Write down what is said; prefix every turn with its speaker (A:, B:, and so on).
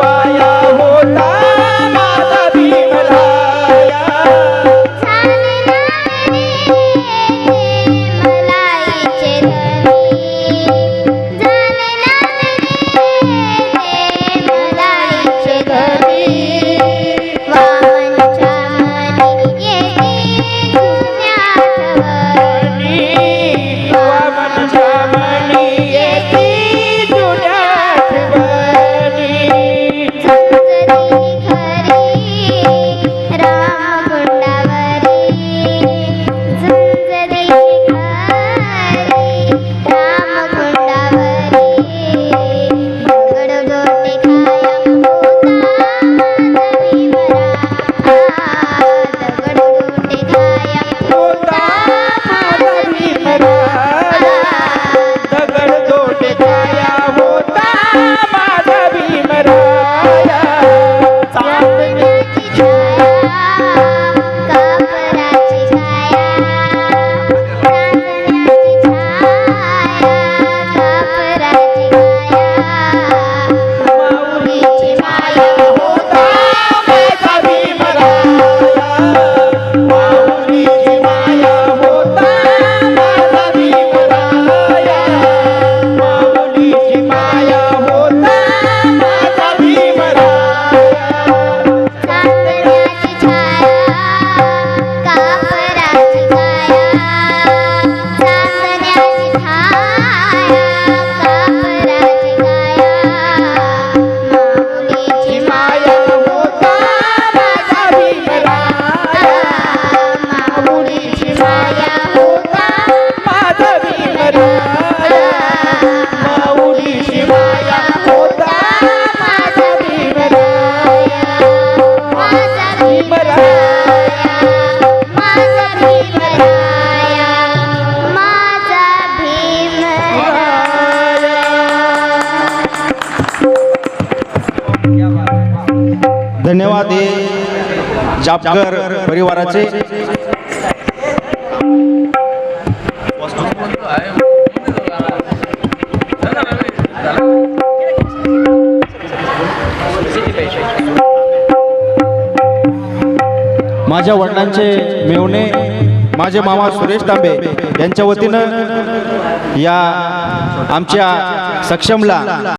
A: পায়া चापकर परिवाराचे. माझ्या वडिलांचे मेवणे माझे मामा सुरेश तांबे यांच्या वतीनं या आमच्या सक्षमला